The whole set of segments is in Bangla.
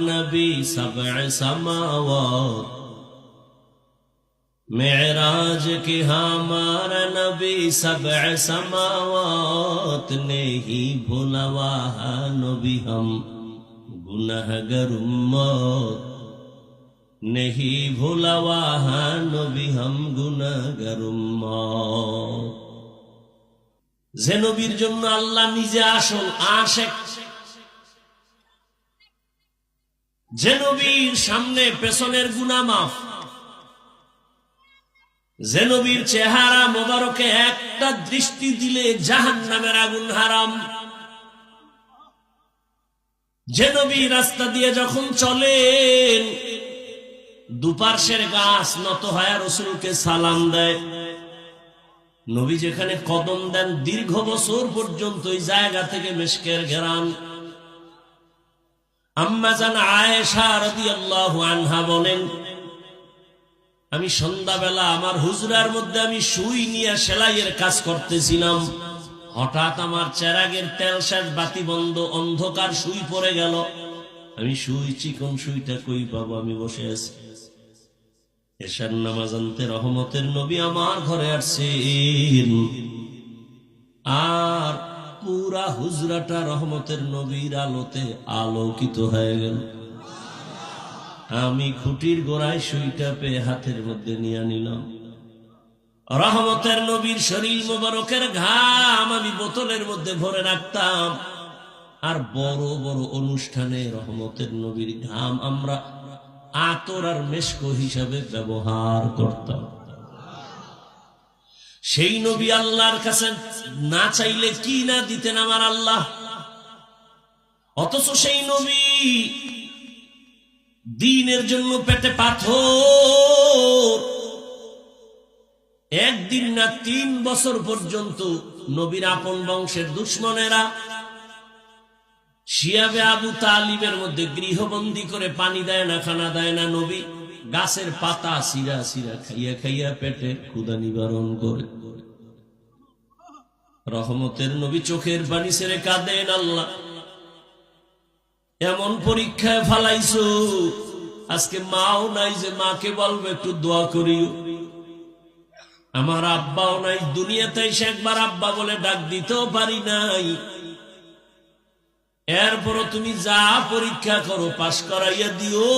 نبی سبع سماوات معراج کی ہمارا نبی سبع سماوات نے ہی بھلاوا ہے نبی ہم گنہگر امت نہیں بھلاوا ہے نبی ہم گنہگر امت যে নবীর জন্য আল্লাহ নিজে আসল আশেখ যে নবীর সামনে পেছনের গুনা মাফ, যে নবীর চেহারা মোবারকে একটা দৃষ্টি দিলে জাহান নামের আগুন হারাম। যে নবী রাস্তা দিয়ে যখন চলেন, দুপার্শ্বের গাছ নত হয় রসুলকে সালাম দেয়। নবী যেখানে কদম দেন দীর্ঘ বছর পর্যন্ত ওই জায়গা থেকে মেশকের ঘেরান। আম্মা জান আয়েশা রাদিয়াল্লাহু বলেন, আমি সন্ধ্যাবেলা আমার হুজরার মধ্যে আমি সুই নিয়ে সেলাইয়ের কাজ করতেছিলাম। হঠাৎ আমার চেরাগের তেল শেষ বাতি বন্ধ, অন্ধকার সুই পড়ে গেল। আমি সুই, চিকন সুইটা কই পাবো? আমি বসে আছি। এশার নামাজ রহমতের নবী আমার ঘরে আসছেন। আর পুরা হুজরাটা রহমতের নবীর আলোতে আলোকিত হয়ে গেল। আমি খুঁটির গোড়ায় সুইটা পেয়ে হাতের মধ্যে নিয়ে নিলাম। রহমতের নবীর শরীর মোবারকের ঘাম আমি বোতলের মধ্যে ভরে রাখতাম। আর বড় বড় অনুষ্ঠানে রহমতের নবীর ঘাম আমরা আতর আর মেশকো হিসাবে ব্যবহার করতাম। সেই নবী আল্লাহর কাছে না চাইলে কি না দিতেন আমার আল্লাহ? অথচ সেই নবী দিনের জন্য পেটে পাথর। একদিন না তিন বছর পর্যন্ত নবীর আপন বংশের দুশ্মনেরা শিয়াবে আবু তালিবের মধ্যে গৃহবন্দী করে পানি দেয় না, খানা দেয় না নবী। গাছের পাতা সিরা সিরা খাইয়া খাইয়া পেটে ক্ষুদা নিবারণ করে। রহমতের নবী চোখের পানি ছেড়ে কাঁদেন আল্লাহ। এমন পরীক্ষায় ফালাইছো, আজকে মাও নাই যে মাকে বলবে, একটু দোয়া করিও। আমার আব্বাও নাই, দুনিয়াতে এসে একবার আব্বা বলে ডাক দিতেও পারি নাই। এরপরও তুমি যা পরীক্ষা করো, পাশ করাইয়া দিও।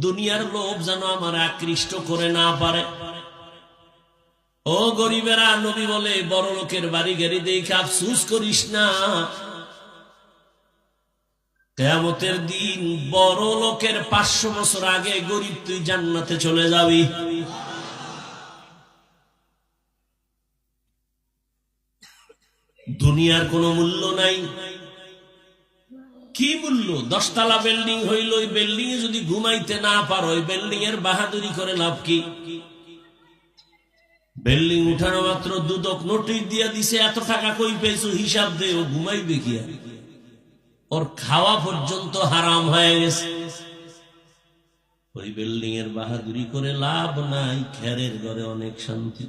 দুনিয়ার লোভ যেন আমার আকৃষ্ট করে না পারে। ও গরিবেরা, নবী বলে, বড় লোকের বাড়ি গাড়ি দেখে আফসুস করিস না। কেয়ামতের দিন বড় লোকের পাঁচশো বছর আগে গরিব তুই জান্নাতে চলে যাবি। দুনিয়ার কোনো মূল্য নাই। কি মূল্য দশতলা বিল্ডিং হইল, ওই বিল্ডিং এ যদি ঘুমাইতে না পারো, ওই বিল্ডিং এর বাহাদুরি করে লাভ কি? বিল্ডিং উঠানো মাত্র দুদক নোটিশ দিয়া দিছে, এত টাকা কই পেয়েছ? হিসাব দে, ও ঘুমাইবে কি আর? ওর খাওয়া পর্যন্ত হারাম হয়ে গেছে। ওই বিল্ডিং এর বাহাদুরি করে লাভ নাই, খেরের ঘরে অনেক শান্তি।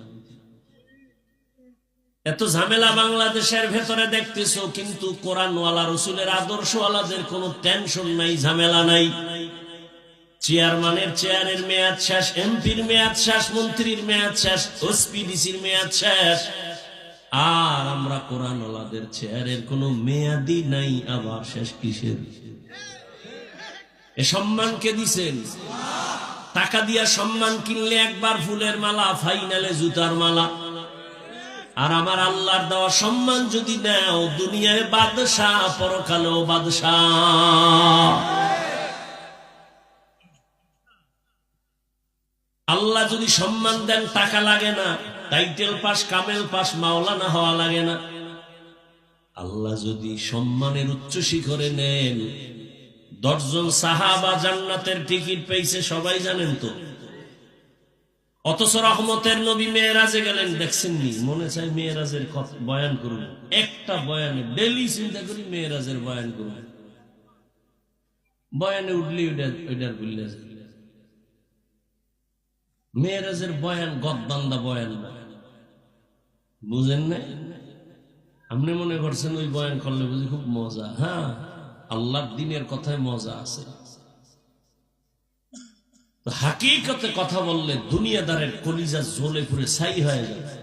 এত ঝামেলা বাংলাদেশের ভেতরে দেখতেছো, কিন্তু কোরআনওয়ালা, রসুলের আদর্শওয়ালাদের কোনো টেনশন নাই, ঝামেলা নাই। চেয়ারম্যানের চেয়ারের মেয়াদ শেষ এমপির মেয়াদ শেষ, মন্ত্রীর মেয়াদ শেষ ওসপিডিসির মেয়াদ শেষ। আর আমরা কোরআনওয়ালাদের চেয়ারের কোনো মেয়াদি নাই, আবার শেষ কিসের? এ সম্মান কে দিছেন? টাকা দিয়া সম্মান কিনলে একবার ফুলের মালা, ফাইনালে জুতার মালা। আর আমার আল্লাহর দেওয়া সম্মান যদি নেও, দুনিয়ায় বাদশাহ, পরকালেও বাদশাহ। আল্লাহ যদি সম্মান দেন, টাকা লাগে না। টাইটেল পাস, কামেল পাস, মাওলানা হওয়া লাগে না। আল্লাহ যদি সম্মানের উচ্চ শিখরে নেন, দশজন সাহাবা জান্নাতের টিকিট পেয়েছে, সবাই জানেন তো। অথচ রহমতের নবী মেয়েরাজে গেলেন দেখছেন নি মনে চাই মেয়েরাজের বয়ান করুন। একটা বয়ানে ডেলি চিন্তা করি মেয়েরাজের বয়ান করুন। বয়ানে উঠলি ওইটার বললে মেয়েরাজের বয়ান গদবান্দা বয়ান। বুঝেন না আপনি মনে করছেন ওই বয়ান করলে বুঝি খুব মজা। হ্যাঁ আল্লাহর দিনের কথায় মজা আছে। হাকিকতে কথা বললে দুনিয়াদারের কলিজা জ্বলে পুরে সাই হয়ে যাবে।